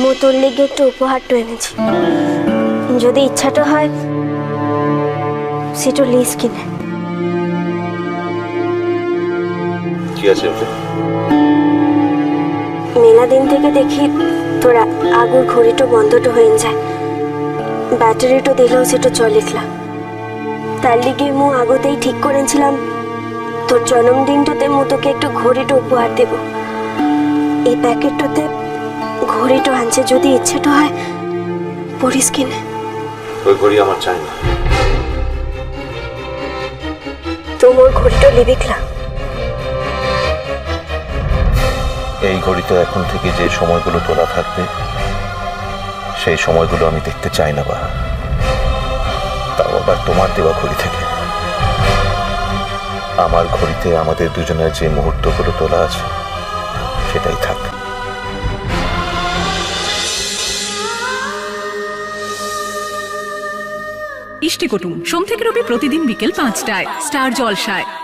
মো তোর লিগে একটু উপহারটা এনেছি। যদি ইচ্ছাটা হয় সেটা লিস কিনে। কি আছে মেলা দিন থেকে দেখি তোরা আগুর ঘড়িটা বন্ধটা হয়ে যায়। ব্যাটারিটা দিলেও সেটা চলিকলা তার লিগে মু আগতেই ঠিক করেছিলাম তোর জন্মদিনটাতে মু তোকে একটু ঘড়িটা উপহার দেব। এই প্যাকেটটাতে আনছে যদি ইচ্ছেটা হয় পড়িস কিনে। ওই ঘড়ি আমার চাই না। তো মোর ঘড়িটা লিবিকলা এই ঘড়িতে এখন থেকে যে সময়গুলো তোলা থাকবে সেই সময়গুলো আমি দেখতে চাই না বা তাও আবার তোমার দেওয়া ঘড়ি থেকে। আমার ঘড়িতে আমাদের দুজনের যে মুহূর্তগুলো তোলা আছে সেটাই থাক। ইষ্টি কুটুম সোম থেকে রবি প্রতিদিন বিকেল পাঁচটায়। স্টার জলসায়।